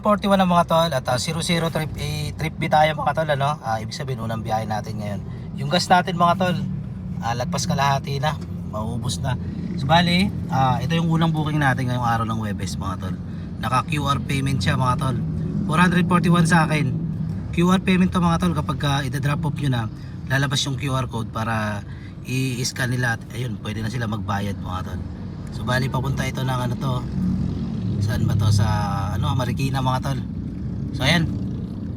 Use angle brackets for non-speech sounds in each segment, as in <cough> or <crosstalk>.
41 na mga tol at ah, 00 trip A trip B tayo mga tol ano. Ah, ibig sabihin unang biyahe natin ngayon. Yung gas natin mga tol, ah, lagpas kalahati na, mauubos na. So bali, ah, ito yung unang booking natin ngayong araw ng Webes mga tol. Naka QR payment siya mga tol. 441 sa akin. QR payment to mga tol kapag uh, ida-drop off nyo na, lalabas yung QR code para i-scan nila at ayun, pwede na sila magbayad mga tol. So bali papunta ito ng ano to, Saan ba to? Sa ano, Marikina mga tol. So ayan,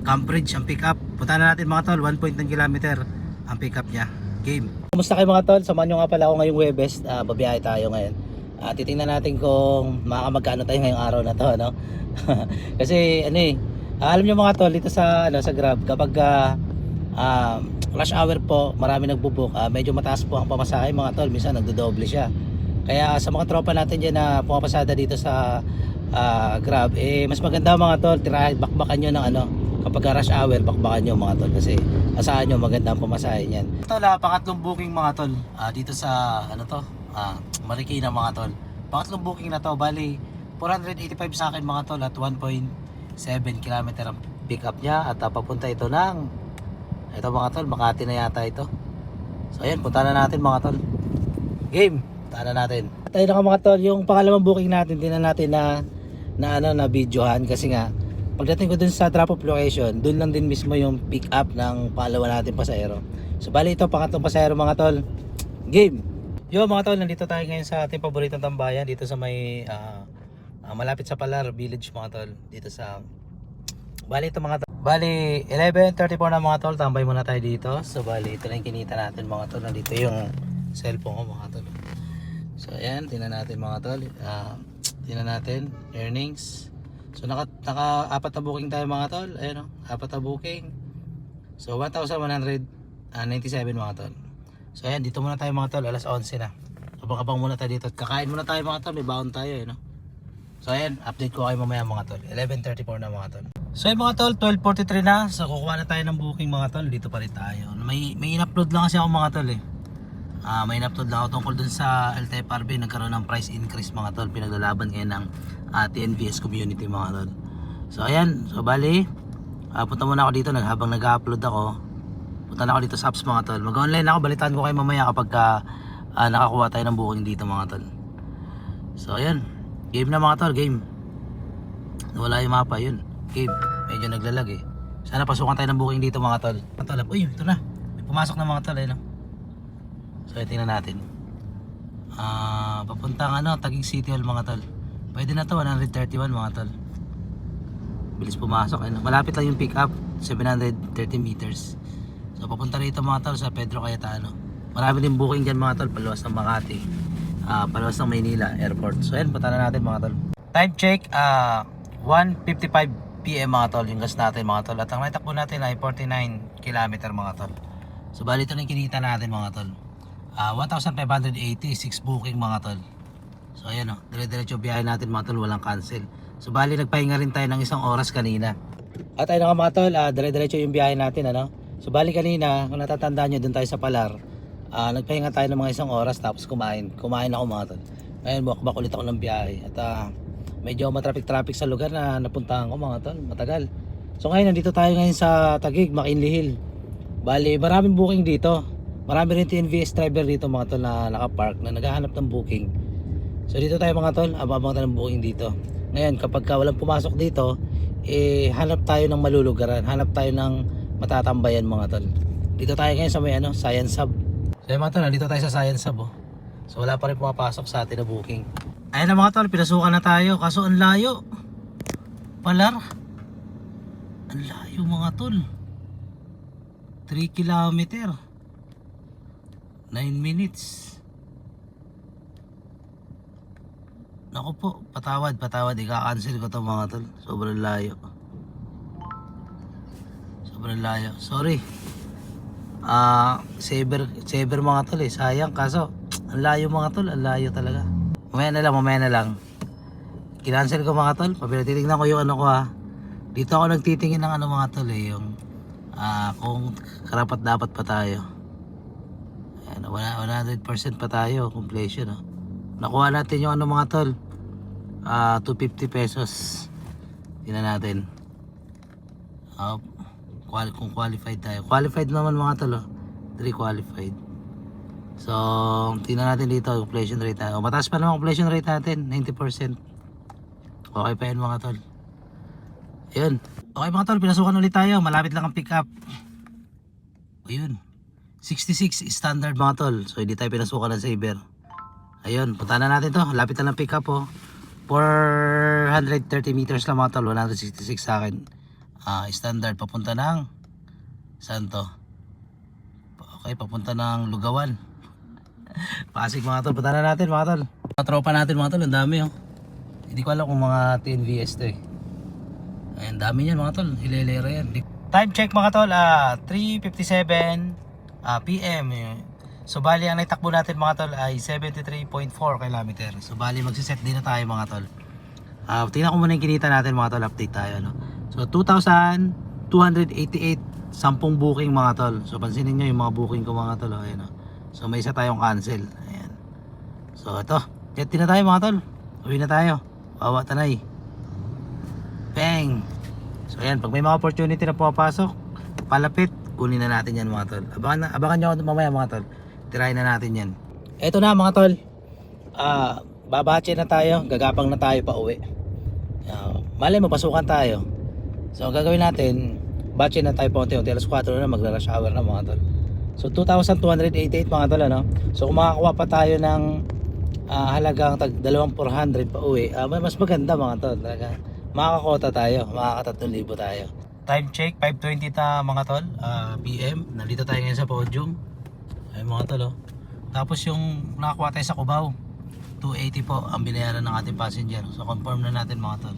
Cambridge ang pick up. Punta na natin mga tol, 1.9 km ang pick up niya. Game. Kumusta kayo mga tol? Samahan nyo nga pala ako ngayong Webes. Uh, babiyahe tayo ngayon. Uh, titingnan natin kung makakamagkano tayo ngayong araw na to, no? <laughs> Kasi ano eh, ah, alam nyo mga tol, dito sa ano sa Grab kapag ah, ah, rush hour po, marami nagbo-book. ah, medyo mataas po ang pamasahe mga tol, minsan nagdodoble siya. Kaya sa mga tropa natin diyan na pumapasada dito sa ah, Grab, eh mas maganda mga tol, tirahin bakbakan nyo ng ano, kapag rush hour, bakbakan nyo mga tol kasi asahan nyo maganda ang pamasahe niyan. Ito la, pangatlong booking mga tol, ah, dito sa ano to, ah, Marikina mga tol. Pangatlong booking na to, bali 485 sa akin mga tol at 1.7 km ang pick up niya at ah, papunta ito ng ito mga tol, Makati na yata ito. So ayan, punta na natin mga tol. Game, na natin. Tayo na ka mga tol, yung pangalawang booking natin, na natin na na ano na videohan kasi nga pagdating ko dun sa drop off location, dun lang din mismo yung pick up ng pangalawa natin pasahero. So bali ito pangatlong pasahero mga tol. Game. Yo mga tol, nandito tayo ngayon sa ating paboritong tambayan dito sa may ah, ah, malapit sa Palar Village mga tol. Dito sa Bali ito mga tol. Bali 11.34 na mga tol, tambay muna tayo dito. So bali ito na kinita natin mga tol. Nandito yung cellphone ko mga tol. So ayan, tingnan natin mga tol. Ah, tingnan natin earnings. So naka, naka apat na booking tayo mga tol. Ayan o, apat na booking. So 1,197 mga tol. So ayan, dito muna tayo mga tol. Alas 11 na. Abang-abang muna tayo dito. Kakain muna tayo mga tol. May baon tayo eh no. So ayan, update ko kayo mamaya mga tol. 11.34 na mga tol. So ayan mga tol, 12.43 na. So kukuha na tayo ng booking mga tol. Dito pa rin tayo. May, may in-upload lang kasi ako mga tol eh. Ah, may in-upload lang ako tungkol dun sa LTFRB. Nagkaroon ng price increase mga tol. Pinaglalaban ngayon ng ah, TNVS community mga tol. So ayan, so bali. ah, punta muna ako dito habang nag-upload ako. Punta na ako dito sa apps mga tol. Mag-online ako. Balitaan ko kayo mamaya kapag ah, nakakuha tayo ng booking dito mga tol. So ayan. Game na mga tol, game. Wala yung mapa yun. Game. Medyo naglalag eh. Sana pasukan tayo ng booking dito mga tol. Mga tol, uy, ito na. Pumasok na mga tol eh, no? So, tingnan natin. Ah, papuntang ano, Taguig City Hall mga tol. Pwede na to, 131 mga tol. Bilis pumasok. Ano? Malapit lang yung pick up, 730 meters. So, papunta rito mga tol sa Pedro Cayetano. Marami din booking dyan mga tol, paluwas ng Makati. Ah, paluwas ng Maynila Airport. So, yan, punta na natin mga tol. Time check, ah, 1.55 PM mga tol, yung gas natin mga tol. At ang naitakbo natin ay 49 km mga tol. So, bali ito na yung kinita natin mga tol. Ah, 1,586 booking mga tol. So ayan o, dire-diretso biyahe natin mga tol, walang cancel. So bali nagpahinga rin tayo ng isang oras kanina. At ayun nga mga tol, ah, dire-diretso yung biyahe natin ano. So bali kanina, kung natatandaan nyo dun tayo sa Palar, ah, nagpahinga tayo ng mga isang oras tapos kumain. Kumain ako mga tol. Ngayon bakbak ulit ako ng biyahe. At ah, medyo matraffic-traffic sa lugar na napuntahan ko mga tol, matagal. So ngayon nandito tayo ngayon sa Tagig, McKinley Hill. Bali, maraming booking dito. Marami rin TNVS driver dito mga tol na nakapark na naghahanap ng booking. So dito tayo mga tol, ababang tayo ng booking dito. Ngayon kapag ka walang pumasok dito, eh hanap tayo ng malulugaran, hanap tayo ng matatambayan mga tol. Dito tayo ngayon sa may ano, Science Hub. So yun, mga tol, nandito tayo sa Science Hub oh. So wala pa rin pumapasok sa atin na booking. Ayun na mga tol, pinasukan na tayo kaso ang layo. Palar. Ang layo mga tol. 3 kilometer. 9 minutes. Naku po, patawad, patawad. Ika-cancel ko to mga tol. Sobrang layo. Sobrang layo. Sorry. Ah, saber, saber mga tol eh. Sayang kaso, ang layo mga tol. Ang layo talaga. Mamaya na lang, mamaya na lang. Kinancel ko mga tol. Pabila ko yung ano ko ha. Dito ako nagtitingin ng ano mga tol eh. Yung ah, kung karapat dapat pa tayo. Wala- 100% pa tayo, completion. Oh. Nakuha natin yung ano mga tol, ah 250 pesos. Tingnan natin. Uh, quali- kung qualified tayo. Qualified naman mga tol. Oh. 3 qualified. So, tingnan natin dito, completion rate tayo. Mataas pa naman completion rate natin, 90%. Okay pa yun mga tol. Ayun. Okay mga tol, pinasukan ulit tayo. Malapit lang ang pick up. Ayun. 66 standard mga tol. So, hindi tayo pinasukan ng saver. Ayun, punta na natin to. Lapit na lang pick up oh. 430 meters lang mga tol. 166 sa akin. Ah, standard. Papunta ng... Saan to? Okay, papunta ng Lugawan. <laughs> Pasig mga tol. Punta na natin mga tol. Mga tropa natin mga tol. Ang dami oh. Hindi ko alam kung mga TNVS to eh. Ayan, dami yan mga tol. Hilelera yan. Time check mga tol. Ah, 3.57 ah, PM. So bali ang naitakbo natin mga tol ay 73.4 km. So bali magsiset din na tayo mga tol. Ah, tingnan ko muna yung kinita natin mga tol. Update tayo no. So 2,288 sampung booking mga tol. So pansinin nyo yung mga booking ko mga tol. oh, Ayan, oh. So may isa tayong cancel. Ayan. So ito. Jet na tayo mga tol. Uwi na tayo. Wawa tanay. Bang! So ayan, pag may mga opportunity na pumapasok, palapit, kunin na natin yan mga tol. Abangan, na, abangan nyo ako mamaya mga tol. Tirahin na natin yan. Eto na mga tol. Ah, babache na tayo, gagapang na tayo pa uwi. Uh, malay mo, pasukan tayo. So ang gagawin natin, batche na tayo pa unti-unti. Alas 4 na, magra-rush hour na mga tol. So 2,288 mga tol ano. So kung makakuha pa tayo ng ah, halagang tag 2,400 pa uwi, ah, mas maganda mga tol. Talaga. Makakakota tayo, makaka-3,000 tayo. Time check, 5.20 ta mga tol, ah, PM. Nandito tayo ngayon sa podium. Ay mga tol oh. Tapos yung nakakuha tayo sa Cubao, 280 po ang binayaran ng ating passenger. So confirm na natin mga tol.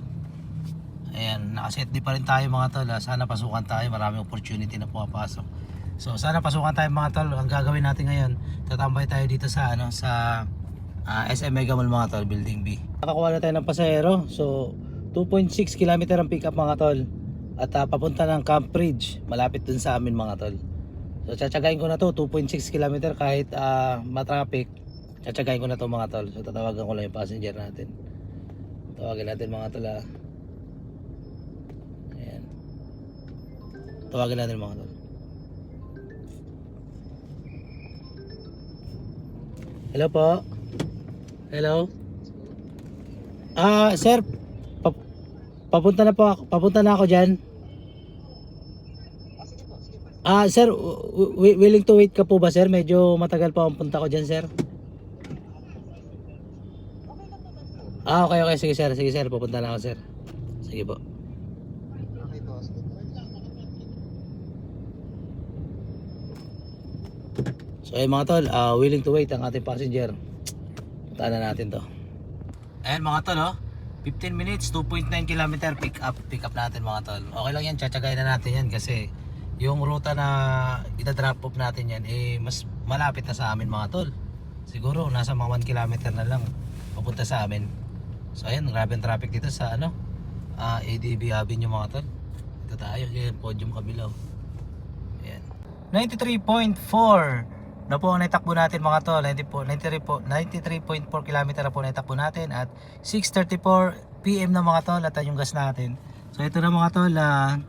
Ayan, nakaset di pa rin tayo mga tol. ah. Sana pasukan tayo, maraming opportunity na pumapasok. So sana pasukan tayo mga tol. Ang gagawin natin ngayon, tatambay tayo dito sa ano sa ah, SM Mega Mall mga tol, Building B. Nakakuha na tayo ng pasahero. So 2.6 km ang pick up mga tol. At ah, papunta ng Camp Ridge, malapit dun sa amin mga tol. So tsatsagain ko na to 2.6 km kahit ah, matraffic. Tsatsagain ko na to mga tol. So tatawagan ko lang yung passenger natin. Tawagin natin mga tol ah. Ayan. Tawagin natin mga tol. Hello po. Hello. Ah, sir. Pa- papunta na po ako. Papunta na ako diyan. Ah, sir, willing to wait ka po ba, sir? Medyo matagal pa ang punta ko diyan, sir. Ah, okay, okay. Sige, sir. Sige, sir. Papunta na ako, sir. Sige po. So ayun mga tol, ah, willing to wait ang ating passenger. Puntaan na natin to. Ayan mga tol, oh. 15 minutes, 2.9 km pick up, pick up natin mga tol. Okay lang yan, tsatsagayin na natin yan kasi yung ruta na ita-drop off natin yan, eh mas malapit na sa amin mga tol. Siguro nasa mga 1 km na lang papunta sa amin. So ayan, grabe ang traffic dito sa ano, ah, ADB Avenue mga tol. Ito tayo, yung podium kabila. oh. Ayan. 93.4 na po ang naitakbo natin mga tol. 90 po, 93 po, 93.4 km na po naitakbo natin at 6.34 PM na mga tol at yung gas natin. So ito na mga tol, ah,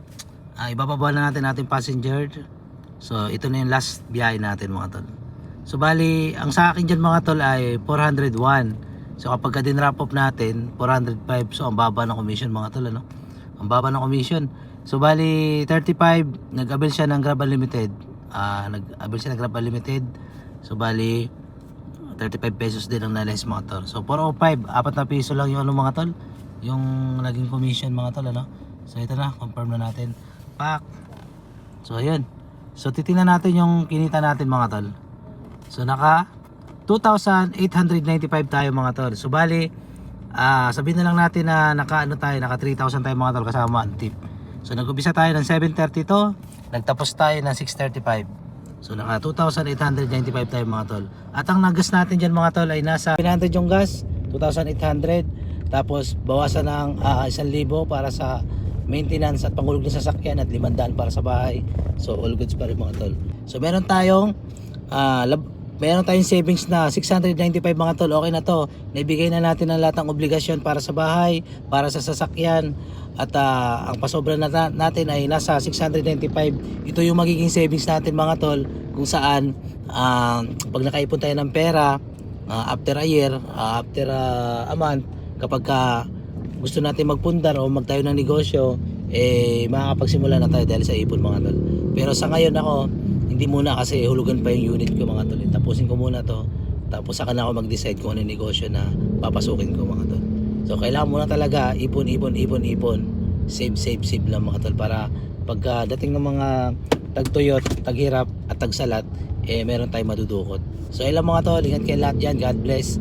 ah, ibababa na natin ating passenger. So ito na yung last biyahe natin mga tol. So bali, ang sa akin dyan mga tol ay 401. So kapag ka din-wrap up natin, 405. So ang baba ng commission mga tol ano. Ang baba ng commission. So bali 35, nag-avail siya ng Grab Unlimited. Ah, nag-avail siya ng Grab Unlimited. So bali 35 pesos din ang na-less mga tol. So 405, apat na piso lang yung ano mga tol. Yung naging commission mga tol ano. So ito na, confirm na natin. Pak. So ayun. So titingnan natin yung kinita natin mga tol. So naka 2,895 tayo mga tol. So bali, ah sabihin na lang natin na naka ano tayo, naka 3,000 tayo mga tol kasama ang tip. So nag-umpisa tayo ng 7.32, nagtapos tayo ng 6.35. So naka 2,895 tayo mga tol. At ang nagas natin dyan mga tol ay nasa 900 yung gas, 2,800. Tapos bawasan ng ah, 1,000 para sa maintenance at pangulog ng sasakyan at 500 para sa bahay. So all goods pa rin mga tol. So meron tayong ah, lab- meron tayong savings na 695 mga tol. Okay na to. Naibigay na natin ang lahat ng obligasyon para sa bahay, para sa sasakyan. At ah, ang pasobra na natin ay nasa 695. Ito yung magiging savings natin mga tol kung saan ah, pag nakaipon tayo ng pera ah, after a year, ah, after ah, a month, kapag ka gusto natin magpundar o magtayo ng negosyo, eh makakapagsimula na tayo dahil sa ipon mga tol. Pero sa ngayon ako, hindi muna kasi hulugan pa yung unit ko mga tol. Tapusin ko muna to. Tapos saka na ako mag-decide kung ano negosyo na papasukin ko mga tol. So kailangan muna talaga ipon, ipon, ipon, ipon. Save, save, save lang mga tol para pagka dating ng mga tagtuyot, taghirap at tagsalat, eh meron tayong madudukot. So ilang mga tol, ingat kayo lahat dyan. God bless.